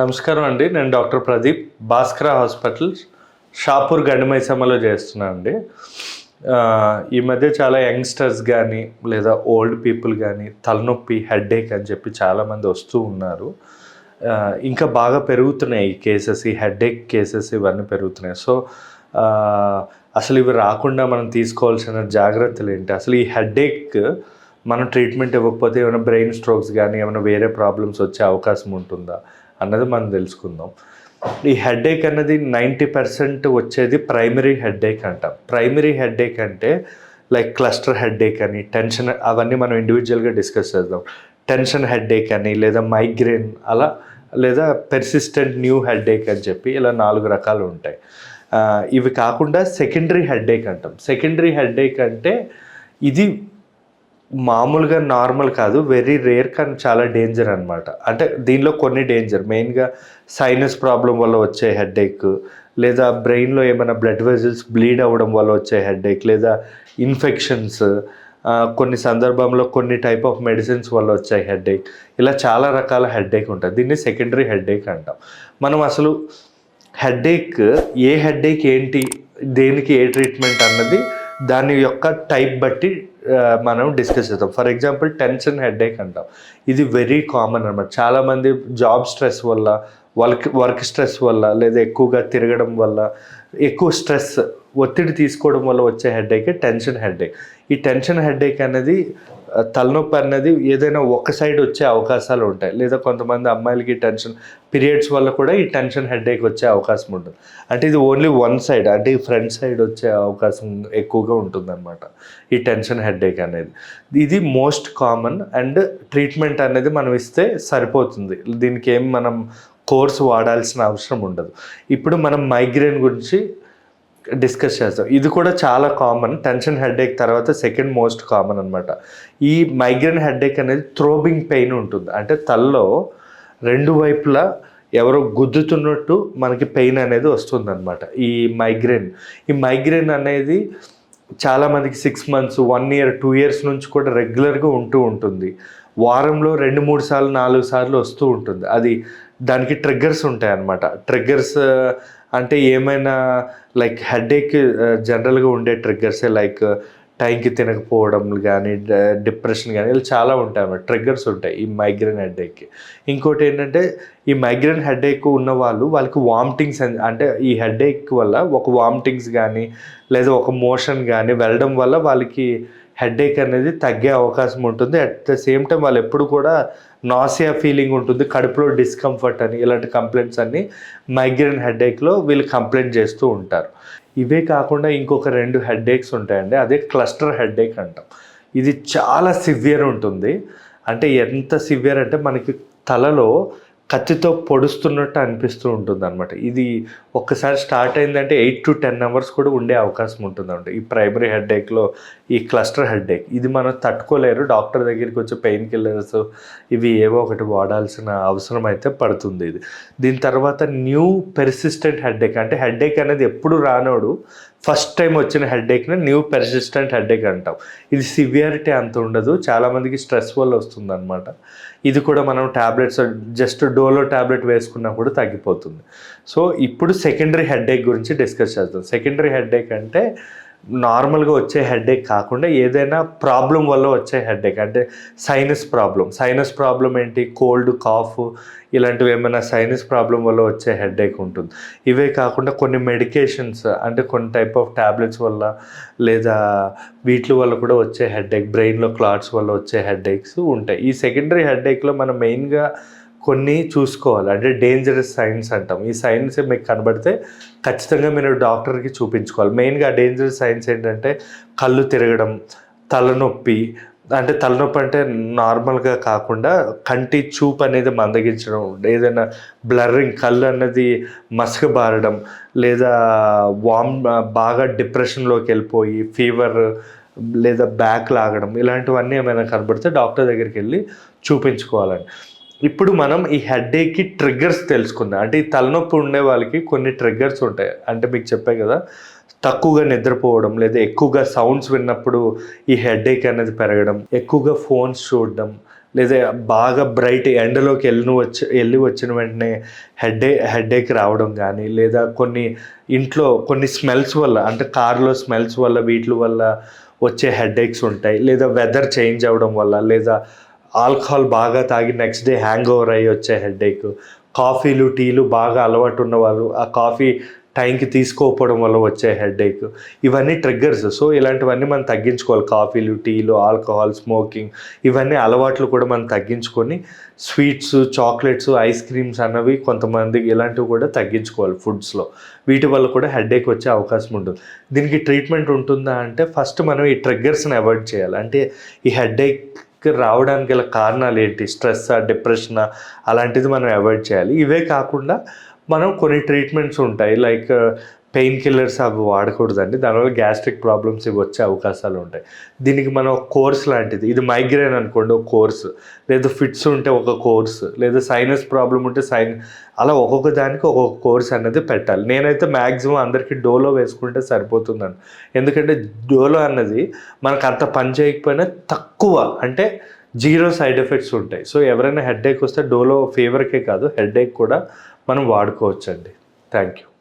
నమస్కారం అండి. నేను డాక్టర్ ప్రదీప్ భాస్కర హాస్పిటల్ షాపూర్ గండిమైసమ్మలో చేస్తున్నాను అండి. ఈ మధ్య చాలా యంగ్స్టర్స్ కానీ లేదా ఓల్డ్ పీపుల్ కానీ తలనొప్పి హెడేక్ అని చెప్పి చాలామంది వస్తూ ఉన్నారు. ఇంకా బాగా పెరుగుతున్నాయి ఈ కేసెస్ ఈ హెడేక్ కేసెస్ ఇవన్నీ పెరుగుతున్నాయి. సో అసలు ఇవి రాకుండా మనం తీసుకోవాల్సిన జాగ్రత్తలు ఏంటి? అసలు ఈ హెడేక్ మనం ట్రీట్మెంట్ ఇవ్వకపోతే ఏమైనా బ్రెయిన్ స్ట్రోక్స్ కానీ ఏమైనా వేరే ప్రాబ్లమ్స్ వచ్చే అవకాశం ఉంటుందా? అన్నది మనం తెలుసుకుందాం. ఈ హెడేక్ అన్నది నైంటీ పర్సెంట్ వచ్చేది ప్రైమరీ హెడేక్ అంట. ప్రైమరీ హెడేక్ అంటే లైక్ క్లస్టర్ హెడేక్ అని టెన్షన్ అవన్నీ మనం ఇండివిజువల్గా డిస్కస్ చేద్దాం. టెన్షన్ హెడేక్ అని లేదా మైగ్రేన్ అలా లేదా పెర్సిస్టెంట్ న్యూ హెడేక్ అని చెప్పి ఇలా నాలుగు రకాలు ఉంటాయి. ఇవి కాకుండా సెకండరీ హెడేక్ అంటాం. సెకండరీ హెడేక్ అంటే ఇది మామూలుగా నార్మల్ కాదు వెరీ రేర్ కానీ చాలా డేంజర్ అనమాట అంటే దీనిలో కొన్ని డేంజర్ మెయిన్గా సైనస్ ప్రాబ్లం వల్ల వచ్చే హెడేక్ లేదా బ్రెయిన్లో ఏమైనా బ్లడ్ వెజల్స్ బ్లీడ్ అవ్వడం వల్ల వచ్చే హెడేక్ లేదా ఇన్ఫెక్షన్స్ కొన్ని సందర్భంలో కొన్ని టైప్ ఆఫ్ మెడిసిన్స్ వల్ల వచ్చే హెడేక్ ఇలా చాలా రకాల హెడేక్ ఉంటుంది దీన్ని సెకండరీ హెడేక్ అంటాం. మనం అసలు హెడేక్ ఏ హెడేక్ ఏంటి దేనికి ఏ ట్రీట్మెంట్ అన్నది దాని యొక్క టైప్ బట్టి మనం డిస్కస్ చేద్దాం. ఫర్ ఎగ్జాంపుల్ టెన్షన్ హెడేక్ అంటాం. ఇది వెరీ కామన్ అనమాట చాలామంది జాబ్ స్ట్రెస్ వల్ల వర్క్ వర్క్ స్ట్రెస్ వల్ల లేదా ఎక్కువగా తిరగడం వల్ల ఎక్కువ స్ట్రెస్ ఒత్తిడి తీసుకోవడం వల్ల వచ్చే హెడేక్ టెన్షన్ హెడేక్ ఈ టెన్షన్ హెడేక్ అనేది తలనొప్పి అనేది ఏదైనా ఒక సైడ్ వచ్చే అవకాశాలు ఉంటాయి. లేదా కొంతమంది అమ్మాయిలకి టెన్షన్ పీరియడ్స్ వల్ల కూడా ఈ టెన్షన్ హెడేక్ వచ్చే అవకాశం ఉంటుంది. అంటే ఇది ఓన్లీ వన్ సైడ్ అంటే ఈ ఫ్రంట్ సైడ్ వచ్చే అవకాశం ఎక్కువగా ఉంటుందన్నమాట ఈ టెన్షన్ హెడేక్ అనేది. ఇది మోస్ట్ కామన్ అండ్ ట్రీట్మెంట్ అనేది మనం ఇస్తే సరిపోతుంది. దీనికి ఏం మనం కోర్స్ వాడాల్సిన అవసరం ఉండదు. ఇప్పుడు మనం మైగ్రేన్ గురించి డిస్కస్ చేస్తాం. ఇది కూడా చాలా కామన్ టెన్షన్ హెడేక్ తర్వాత సెకండ్ మోస్ట్ కామన్ అనమాట ఈ మైగ్రేన్ హెడేక్ అనేది థ్రోబింగ్ పెయిన్ ఉంటుంది. అంటే తలలో రెండు వైపులా ఎవరో గుద్దుతున్నట్టు మనకి పెయిన్ అనేది వస్తుందన్నమాట. ఈ మైగ్రేన్ ఈ మైగ్రేన్ అనేది చాలామందికి six months one year two years నుంచి కూడా రెగ్యులర్గా ఉంటూ ఉంటుంది. వారంలో రెండు మూడు సార్లు నాలుగు సార్లు వస్తూ ఉంటుంది. అది దానికి ట్రిగ్గర్స్ ఉంటాయి అన్నమాట ట్రిగ్గర్స్ అంటే ఏమైనా లైక్ హెడేక్ జనరల్గా ఉండే ట్రిగ్గర్సే లైక్ uh, టైంకి తినకపోవడం కానీ డిప్రెషన్ కానీ ఇలా చాలా ఉంటాయి అన్నమాట. ట్రిగ్గర్స్ ఉంటాయి ఈ మైగ్రేన్ హెడేక్కి ఇంకోటి ఏంటంటే ఈ మైగ్రేన్ హెడేక్ ఉన్న వాళ్ళు వాళ్ళకి వామిటింగ్స్ అంటే ఈ హెడ్ఏక్ వల్ల ఒక వామిటింగ్స్ కానీ లేదా ఒక మోషన్ కానీ వెళ్ళడం వల్ల వాళ్ళకి హెడేక్ అనేది తగ్గే అవకాశం ఉంటుంది. అట్ ద సేమ్ టైం వాళ్ళు ఎప్పుడు కూడా నాసియా ఫీలింగ్ ఉంటుంది. కడుపులో డిస్కంఫర్ట్ అని ఇలాంటి కంప్లైంట్స్ అన్ని మైగ్రేన్ హెడేక్లో వీళ్ళు కంప్లైంట్ చేస్తూ ఉంటారు. ఇవే కాకుండా ఇంకొక రెండు హెడేక్స్ ఉంటాయండి. అదే క్లస్టర్ హెడేక్ అంటాం. ఇది చాలా సివియర్ ఉంటుంది. అంటే ఎంత సివియర్ అంటే మనకి తలలో కత్తితో పొడుస్తున్నట్టు అనిపిస్తూ ఉంటుంది అనమాట ఇది ఒక్కసారి స్టార్ట్ అయిందంటే ఎయిట్ టు టెన్ అవర్స్ కూడా ఉండే అవకాశం ఉంటుంది ఈ ప్రైమరీ హెడేక్లో ఈ క్లస్టర్ హెడేక్ ఇది మనం తట్టుకోలేరు. డాక్టర్ దగ్గరికి వచ్చే పెయిన్ కిల్లర్స్ ఇవి ఏవో ఒకటి వాడాల్సిన అవసరం అయితే పడుతుంది ఇది. దీని తర్వాత న్యూ పెర్సిస్టెంట్ హెడేక్ అంటే హెడేక్ అనేది ఎప్పుడు రానోడు ఫస్ట్ టైం వచ్చిన హెడేక్ని న్యూ పెర్సిస్టెంట్ హెడేక్ అంటాం. ఇది సివియారిటీ అంత ఉండదు చాలామందికి స్ట్రెస్ వల్ల వస్తుంది అనమాట ఇది కూడా మనం ట్యాబ్లెట్స్ జస్ట్ డోలో ట్యాబ్లెట్ వేసుకున్నా కూడా తగ్గిపోతుంది. సో ఇప్పుడు సెకండరీ హెడేక్ గురించి డిస్కస్ చేద్దాం. సెకండరీ హెడేక్ అంటే నార్మల్గా వచ్చే హెడేక్ కాకుండా ఏదైనా ప్రాబ్లం వల్ల వచ్చే హెడేక్ అంటే సైనస్ ప్రాబ్లం సైనస్ ప్రాబ్లం ఏంటి? కోల్డ్ కాఫ్ ఇలాంటివి ఏమైనా సైనస్ ప్రాబ్లం వల్ల వచ్చే హెడేక్ ఉంటుంది. ఇవే కాకుండా కొన్ని మెడికేషన్స్ అంటే కొన్ని టైప్ ఆఫ్ ట్యాబ్లెట్స్ వల్ల లేదా వీటి వల్ల కూడా వచ్చే హెడేక్ బ్రెయిన్లో క్లాట్స్ వల్ల వచ్చే హెడేక్స్ ఉంటాయి. ఈ సెకండరీ హెడేక్లో మనం మెయిన్గా కొన్ని చూసుకోవాలి. అంటే డేంజరస్ సైన్స్ అంటాం. ఈ సైన్స్ మీకు కనబడితే ఖచ్చితంగా మీరు డాక్టర్కి చూపించుకోవాలి. మెయిన్గా డేంజరస్ సైన్స్ ఏంటంటే కళ్ళు తిరగడం తలనొప్పి అంటే తలనొప్పి అంటే నార్మల్గా కాకుండా కంటి చూపు అనేది మందగించడం ఏదైనా బ్లర్రింగ్ కళ్ళు అన్నది మసకబారడం లేదా వామ్ బాగా డిప్రెషన్లోకి వెళ్ళిపోయి ఫీవర్ లేదా బ్యాక్ లాగడం ఇలాంటివన్నీ ఏమైనా కనబడితే డాక్టర్ దగ్గరికి వెళ్ళి చూపించుకోవాలండి. ఇప్పుడు మనం ఈ హెడేక్కి ట్రిగ్గర్స్ తెలుసుకుందాం. అంటే ఈ తలనొప్పి ఉండే వాళ్ళకి కొన్ని ట్రిగ్గర్స్ ఉంటాయి. అంటే మీకు చెప్పే కదా తక్కువగా నిద్రపోవడం లేదా ఎక్కువగా సౌండ్స్ విన్నప్పుడు ఈ హెడేక్ అనేది పెరగడం ఎక్కువగా ఫోన్స్ చూడడం లేదా బాగా బ్రైట్ ఎండలోకి వెళ్ళి వచ్చి వెళ్ళి వచ్చిన వెంటనే హెడ్ హెడేక్ రావడం కానీ లేదా కొన్ని ఇంట్లో కొన్ని స్మెల్స్ వల్ల అంటే కారులో స్మెల్స్ వల్ల వీటి వల్ల వచ్చే హెడేక్స్ ఉంటాయి. లేదా వెదర్ చేంజ్ అవ్వడం వల్ల లేదా ఆల్కహాల్ బాగా తాగి నెక్స్ట్ డే హ్యాంగ్ ఓవర్ అయ్యి వచ్చే హెడేక్ కాఫీలు టీలు బాగా అలవాటు ఉన్నవాళ్ళు ఆ కాఫీ టైంకి తీసుకోకపోవడం వల్ల వచ్చే హెడేక్ ఇవన్నీ ట్రిగ్గర్స్ సో ఇలాంటివన్నీ మనం తగ్గించుకోవాలి. కాఫీలు టీలు ఆల్కహాల్ స్మోకింగ్ ఇవన్నీ అలవాట్లు కూడా మనం తగ్గించుకొని స్వీట్స్ చాక్లెట్స్ ఐస్ క్రీమ్స్ అన్నవి కొంతమంది ఇలాంటివి కూడా తగ్గించుకోవాలి ఫుడ్స్లో వీటి వల్ల కూడా హెడేక్ వచ్చే అవకాశం ఉంటుంది. దీనికి ట్రీట్మెంట్ ఉంటుందా అంటే ఫస్ట్ మనం ఈ ట్రిగ్గర్స్ని అవాయిడ్ చేయాలి. అంటే ఈ హెడేక్ రావడానికి గల కారణాలు ఏంటి? స్ట్రెస్ డిప్రెషన్ అలాంటిది మనం అవాయిడ్ చేయాలి. ఇవే కాకుండా మనం కొన్ని ట్రీట్మెంట్స్ ఉంటాయి. లైక్ పెయిన్ కిల్లర్స్ అవి వాడకూడదండి. దానివల్ల గ్యాస్ట్రిక్ ప్రాబ్లమ్స్ ఇవి వచ్చే అవకాశాలు ఉంటాయి. దీనికి మనం ఒక కోర్స్ లాంటిది. ఇది మైగ్రేన్ అనుకోండి ఒక కోర్స్. లేదా ఫిట్స్ ఉంటే ఒక కోర్స్. లేదా సైనస్ ప్రాబ్లం ఉంటే సైన్ అలా ఒక్కొక్క దానికి ఒక్కొక్క కోర్స్ అనేది పెట్టాలి. నేనైతే మ్యాక్సిమం అందరికీ డోలో వేసుకుంటే సరిపోతుందండి. ఎందుకంటే డోలో అన్నది మనకు అంత పని చేయకపోయినా తక్కువ అంటే జీరో సైడ్ ఎఫెక్ట్స్ ఉంటాయి. సో ఎవరైనా హెడేక్ వస్తే డోలో ఫీవర్కే కాదు హెడేక్ కూడా మనం వాడుకోవచ్చండి. Thank you.